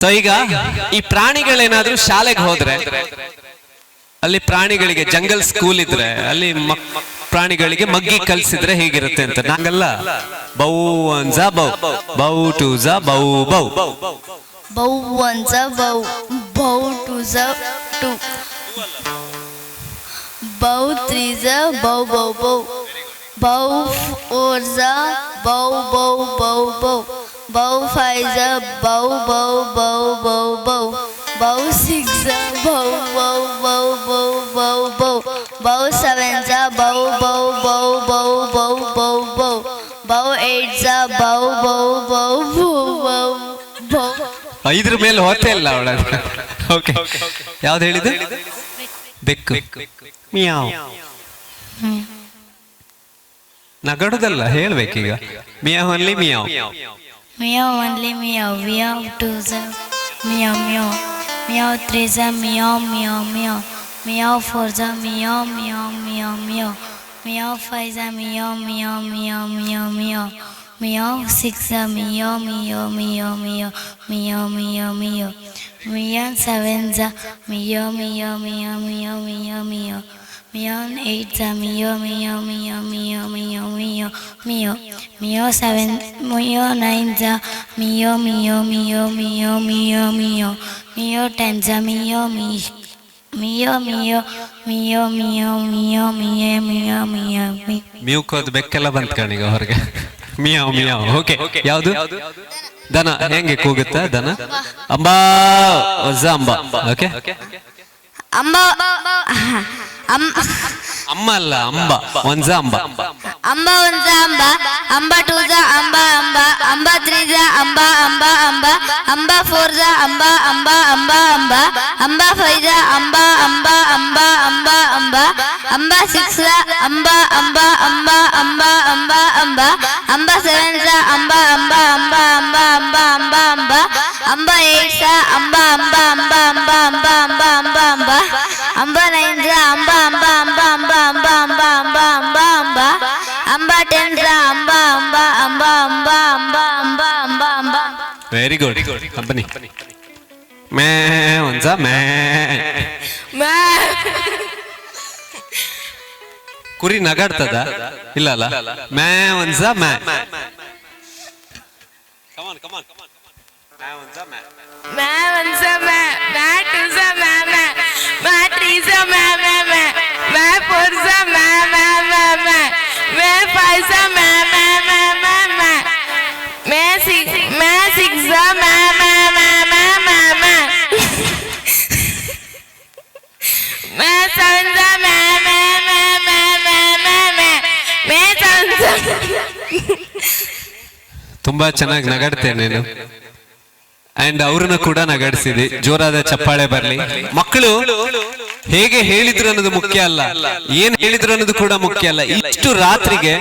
So ಈಗ ಈ ಪ್ರಾಣಿಗಳೇನಾದ್ರೂ ಶಾಲೆಗೆ ಹೋದ್ರೆ, ಅಲ್ಲಿ ಪ್ರಾಣಿಗಳಿಗೆ ಜಂಗಲ್ ಸ್ಕೂಲ್ ಇದ್ರೆ, ಅಲ್ಲಿ ಪ್ರಾಣಿಗಳಿಗೆ ಮಗ್ಗಿ ಕಲ್ಸಿದ್ರೆ ಹೇಗಿರುತ್ತೆ ಅಂತ. ನಂಗಲ್ಲ bow one bow bow two ಝ bow bow. Bow one bow bow two ಝ two. Bow three ಜ bow bow bow. Bow four bow bow bow bow. Bow five's a bow, bow, bow, bow, bow. Bow six a bow, bow, bow, bow, bow, bow. Bow seven's a bow, bow, bow, bow, bow, bow, bow. Bow eight's a bow, bow, bow, bow, bow, bow. ಇದ್ರ ಮೇಲೆ ಹೋತೆ ಇಲ್ಲ ಅವಳ okay ಯಾವ್ದು ಹೇಳಿದೆ ಬೆಕ್ಕು ಮಿಯಾವ್ ನಗಡುದಲ್ಲ ಹೇಳ್ಬೇಕೀಗ ಮಿಯಾವ್ ಅಲ್ಲಿ ಮಿಯಾವ್ Meow only meow, meow two the meow meow, meow three the meow meow meow, meow four the meow meow meow meow, meow five the meow meow meow meow meow, meow six the meow meow meow meow meow meow meow, meow seven the meow meow meow meow meow meow. Meow eight the meow meow meow meow meow meow meow meow seven meow nine the meow meow meow meow meow meow meow ten the meow meow meow meow meow meow meow meow meow meow meow ಮ್ಯೂಕೋದ್ ಬೆಕ್ಕೆಲ್ಲ ಬಂತ್ ಕಣೀಗ ಹೊರಗೆ ಮಿಯಾವ್ ಮಿಯಾವ್ okay ಯಾವ್ದು ದನ ಹೆಂಗೆ ಕೂಗುತ್ತಾ ದನ ಅಂಬಾ ಒಜ್ಜ ಅಂಬಾ okay Amba Am ಅಮ್ಮ ಅಲ್ಲ ಅಂಬ ಒಂಜ ಅಂಬ Amba unza amba Amba tuza amba amba Amba triza amba amba amba Amba forza amba amba amba amba Amba faiza amba amba amba amba amba Amba sixza amba amba amba amba amba amba Amba sevenza amba amba amba amba amba amba amba Amba eightza amba amba amba amba amba amba amba amba Amba nineza amba very good company மே हुन्छ மே மே ಕುರಿ ನಗಾಡ್ತದ ಇಲ್ಲ ಅಲ್ಲ ಮೇ ಒಂದ್ಸ ಮೇ ಮೇ ಒಂದ್ಸ ಮೇ ಮ್ಯಾಟ್ ಇಸ್ ಮೇ ಮೇ ಮ್ಯಾಟ್ ಇಸ್ ಮೇ ma ma ma ma ma ma ma ma, ma ma ma ma ma ma ma ma, ma seven's a ತುಂಬಾ ಚೆನ್ನಾಗಿ ನಗಾಡ್ತೇನೆ ನೀನು ಅಂಡ್ ಅವ್ರನ್ನ ಕೂಡ ನಗಡಿಸಿದೆ ಜೋರಾದ ಚಪ್ಪಾಳೆ ಬರ್ಲಿ ಮಕ್ಕಳು ಹೇಗೆ ಹೇಳಿದ್ರು ಅನ್ನೋದು ಮುಖ್ಯ ಅಲ್ಲ ಏನ್ ಹೇಳಿದ್ರು ಅನ್ನೋದು ಕೂಡ ಮುಖ್ಯ ಅಲ್ಲ ಇಷ್ಟು ರಾತ್ರಿಗೆ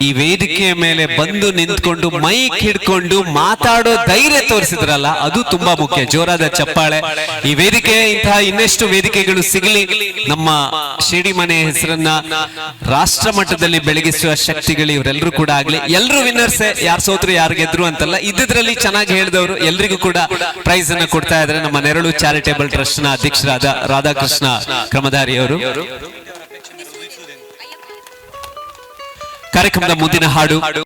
ಈ ವೇದಿಕೆಯ ಮೇಲೆ ಬಂದು ನಿಂತ್ಕೊಂಡು ಮೈಕ್ ಹಿಡ್ಕೊಂಡು ಮಾತಾಡೋ ಧೈರ್ಯ ತೋರಿಸಿದ್ರಲ್ಲ ಅದು ತುಂಬಾ ಮುಖ್ಯ. ಜೋರಾದ ಚಪ್ಪಾಳೆ. ಈ ವೇದಿಕೆ ಇಂತಹ ಇನ್ನೆಷ್ಟು ವೇದಿಕೆಗಳು ಸಿಗಲಿ ನಮ್ಮ ಶಿಡಿ ಮನೆ ಹೆಸರನ್ನ ರಾಷ್ಟ್ರ ಮಟ್ಟದಲ್ಲಿ ಬೆಳಗಿಸುವ ಶಕ್ತಿಗಳು ಇವರೆಲ್ಲರೂ ಕೂಡ ಆಗ್ಲಿ. ಎಲ್ಲರೂ ವಿನ್ನರ್ಸ್ ಯಾರು ಸೋತ್ರು ಯಾರು ಗೆದ್ರು ಅಂತಲ್ಲ ಇದ್ದಿದ್ರಲ್ಲಿ ಚೆನ್ನಾಗಿ ಹೇಳಿದವರು ಎಲ್ರಿಗೂ ಕೂಡ ಪ್ರೈಸ್ ಅನ್ನ ಕೊಡ್ತಾ ಇದ್ರೆ ನಮ್ಮ ನೆರಳು ಚಾರಿಟೇಬಲ್ ಟ್ರಸ್ಟ್ನ ಅಧ್ಯಕ್ಷರಾದ ರಾಧಾಕೃಷ್ಣ ಕ್ರಮಧಾರಿ ಅವರು ಕಾರ್ಯಕ್ರಮದ ಮುಂದಿನ ಹಾಡು